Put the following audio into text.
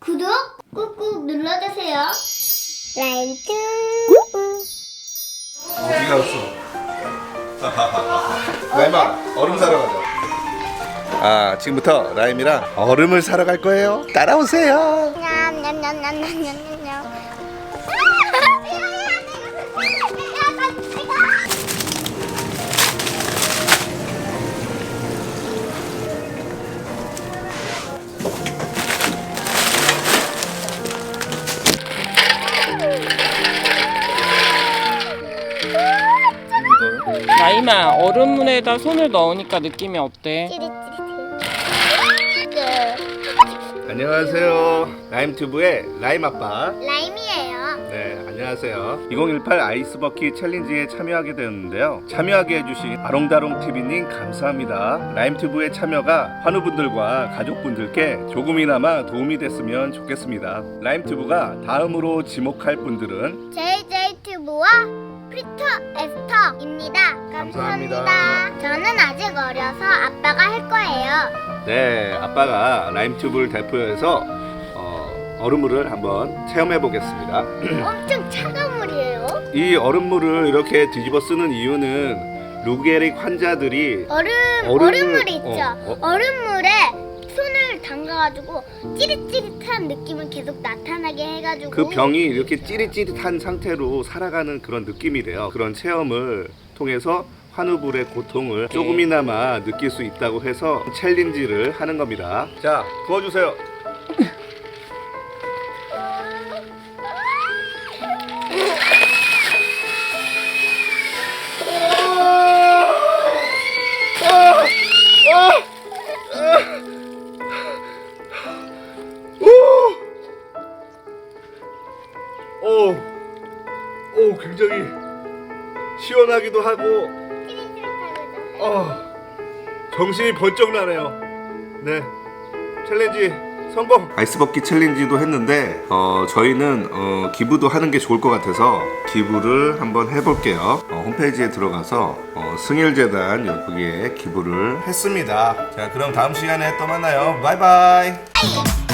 구독 꾹꾹 눌러주세요. 라이트 어디 갔어? 라임아 얼음 사러 가자. 아 지금부터 라임이랑 얼음을 사러 갈 거예요. 따라오세요. 냠냠냠냠냠냠냠. 라임아 얼음물에다 손을 넣으니까 느낌이 어때? 안녕하세요. 라임튜브의 라임 아빠. 라임이에요. 네, 안녕하세요. 2018 아이스버킷 챌린지에 참여하게 되었는데요. 참여하게 해주신 아롱다롱TV님 감사합니다. 라임튜브의 참여가 환우분들과 가족분들께 조금이나마 도움이 됐으면 좋겠습니다. 라임튜브가 다음으로 지목할 분들은 JJ튜브와 프리터 에스터입니다. 감사합니다. 감사합니다. 저는 아직 어려서 아빠가 할 거예요. 네, 아빠가 라임튜브를 대표해서 어, 얼음물을 한번 체험해 보겠습니다. 엄청 차가운 물이에요. 이 얼음물을 이렇게 뒤집어 쓰는 이유는 루게릭 환자들이 얼음 얼음물 있죠. 어, 어. 얼음물에 손을 담가가지고 찌릿찌릿한 느낌을 계속 나타나게 해가지고 그 병이 이렇게 찌릿찌릿한 상태로 살아가는 그런 느낌이래요. 그런 체험을 통해서 환우불의 고통을 조금이나마 느낄 수 있다고 해서 챌린지를 하는 겁니다. 자, 부어주세요. 오, 오, 굉장히 시원하기도 하고. 어, 정신이 번쩍 나네요. 네, 챌린지 성공. 아이스버킷 챌린지도 했는데, 어, 저희는 어, 기부도 하는 게 좋을 것 같아서 기부를 한번 해볼게요. 어, 홈페이지에 들어가서 어, 승일재단 여기에 기부를 했습니다. 자, 그럼 다음 시간에 또 만나요. 바이바이.